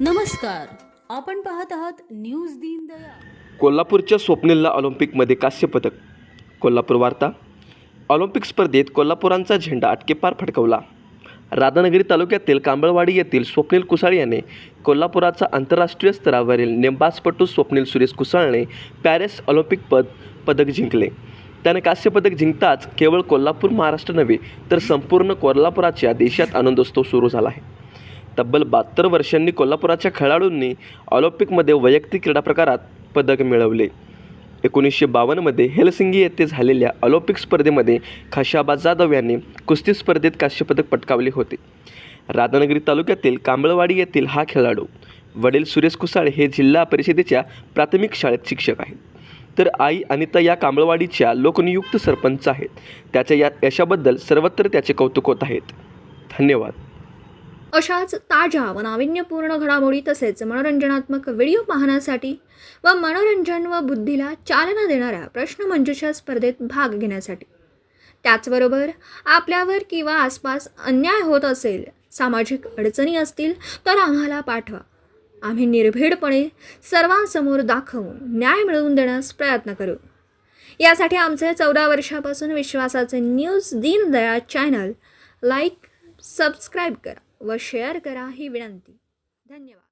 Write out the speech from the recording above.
नमस्कार. आपण पाहत आहात न्यूज दिन कोल्हापूरच्या स्वप्नीलला ऑलिम्पिकमध्ये कांस्य पदक. कोल्हापूर वार्ता. ऑलिम्पिक स्पर्धेत कोल्हापुरांचा झेंडा अटकेपार फडकवला. राधानगरी तालुक्यातील कांबळवाडी येथील स्वप्नील कुसाळ याने कोल्हापुराचा आंतरराष्ट्रीय स्तरावरील नेमबाजपटू स्वप्नील सुरेश कुसाळने पॅरिस ऑलिम्पिक पद पदक जिंकले. त्याने कांस्यपदक जिंकताच केवळ कोल्हापूर महाराष्ट्र नव्हे तर संपूर्ण कोल्हापुराच्या देशात आनंदोत्सव सुरू झाला आहे. तब्बल बहात्तर वर्षांनी कोल्हापुराच्या खेळाडूंनी ऑलिम्पिकमध्ये वैयक्तिक क्रीडा प्रकारात पदक मिळवले. एकोणीसशे बावन्नमध्ये हेलसिंगी येथे झालेल्या ऑलिम्पिक स्पर्धेमध्ये खाशाबा जाधव यांनी कुस्ती स्पर्धेत कांस्यपदक पटकावले होते. राधानगरी तालुक्यातील कांबळवाडी येथील हा खेळाडू वडील सुरेश कुसाळ हे जिल्हा परिषदेच्या प्राथमिक शाळेत शिक्षक आहेत. तर आई अनिता या कांबळवाडीच्या लोकनियुक्त सरपंच आहेत. त्याच्या या यशाबद्दल सर्वत्र त्याचे कौतुक होत आहेत. धन्यवाद. अशाच ताज्या व नाविन्यपूर्ण घडामोडी तसेच मनोरंजनात्मक व्हिडिओ पाहण्यासाठी व मनोरंजन व बुद्धीला चालना देणाऱ्या प्रश्नमंजुषा स्पर्धेत भाग घेण्यासाठी. त्याचबरोबर आपल्यावर किंवा आसपास अन्याय होत असेल सामाजिक अडचणी असतील तर आम्हाला पाठवा. आम्ही निर्भीडपणे सर्वांसमोर दाखवून न्याय मिळवून देण्यास प्रयत्न करू. यासाठी आमचे चौदा वर्षापासून विश्वासाचे news Deendayal channel like subscribe करा. व शेअर करा ही विनंती. धन्यवाद.